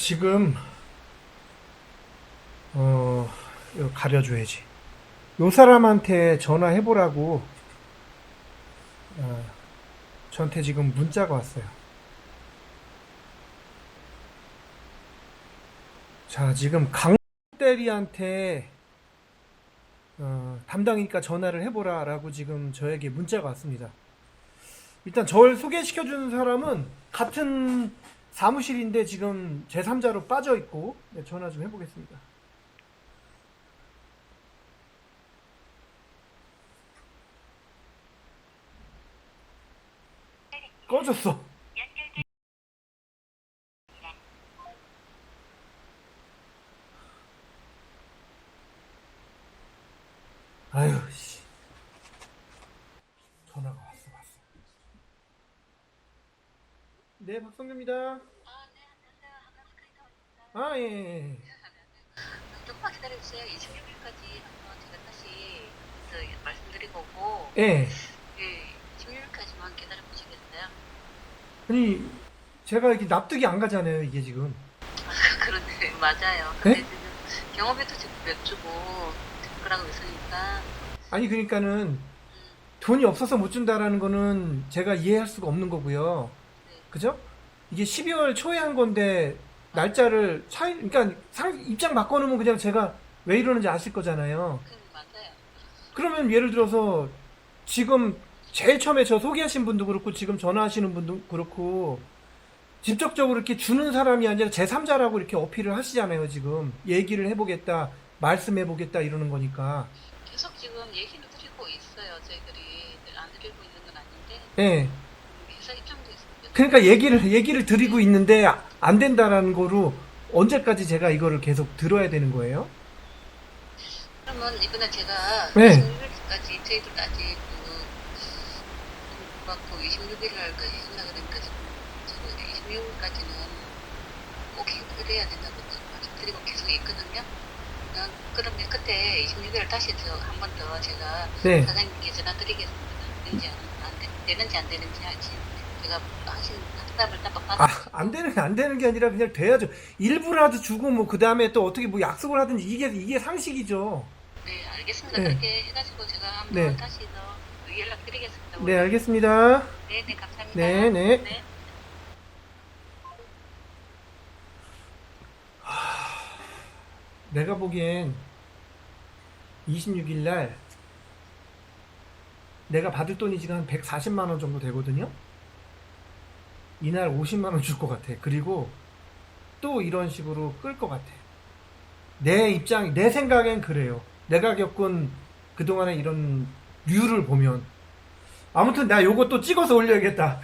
지금 어 가려줘야지. 요 사람한테 전화해보라고 어, 저한테 지금 문자가 왔어요. 자 지금 강대리한테 어, 담당이니까 전화를 해보라 라고 지금 저에게 문자가 왔습니다. 일단 저를 소개시켜주는 사람은 같은 사무실인데 지금 제3자로 빠져 있고 네, 전화 좀 해보겠습니다. 꺼졌어. 아유 씨. 전화가 왔어 왔어. 네 박성규입니다. 아 예. 예. 조금만 기다려주세요. 26일까지 한번 제가 다시 그 말씀드리고 오고, 예. 예, 26일까지만 기다려보시겠어요? 아니, 제가 이렇게 납득이 안 가잖아요 이게 지금. 그런데, 맞아요. 네? 근데 지금 경험에도 지금 몇 주고, 그러고 있으니까, 아니 그러니까는 음, 돈이 없어서 못 준다라는 거는 제가 이해할 수가 없는 거고요. 네. 그죠? 이게 12월 초에 한 건데 날짜를 차이 그러니까 상, 입장 바꿔놓으면 그냥 제가 왜 이러는지 아실 거잖아요. 그 맞아요. 그러면 예를 들어서 지금 제일 처음에 저 소개하신 분도 그렇고 지금 전화하시는 분도 그렇고 직접적으로 이렇게 주는 사람이 아니라 제3자라고 이렇게 어필을 하시잖아요, 지금. 얘기를 해보겠다, 말씀해보겠다 이러는 거니까. 계속 지금 얘기를 드리고 있어요. 저희들이 늘안 드리고 있는 건 아닌데, 예. 음, 회사 입장도 있습니다. 그러니까 얘기를, 얘기를 드리고 있는데 안 된다라는 거로 언제까지 제가 이거를 계속 들어야 되는 거예요? 그러면 이번에 제가 네. 26일까지 아직 그 받고 26일날까지 했나 그러니까 지금 26일까지는 꼭 해야 된다고 말씀드리고 계속 있거든요. 어, 그러면 그때 26일 다시 한 번 더 제가 네. 사장님께 전화 드리겠습니다. 되는지 안, 되, 되는지 안 되는지 하시 제가 하신 답답을 답답 아, 받았어요. 안 되는 게안 되는 게 아니라 그냥 돼야죠. 일부라도 주고 뭐 그 다음에 또 어떻게 뭐 약속을 하든지 이게 이게 상식이죠. 네, 알겠습니다. 네. 그렇게 해가지고 제가 한번 네. 다시 더 연락드리겠습니다. 네, 알겠습니다. 네, 네, 감사합니다. 네, 네. 네. 내가 보기엔 26일 날 내가 받을 돈이 지금 한 140만 원 정도 되거든요. 이날 50만 원 줄 것 같아. 그리고 또 이런 식으로 끌 것 같아. 내 입장, 내 생각엔 그래요. 내가 겪은 그동안의 이런 류를 보면. 아무튼 나또 찍어서 올려야겠다.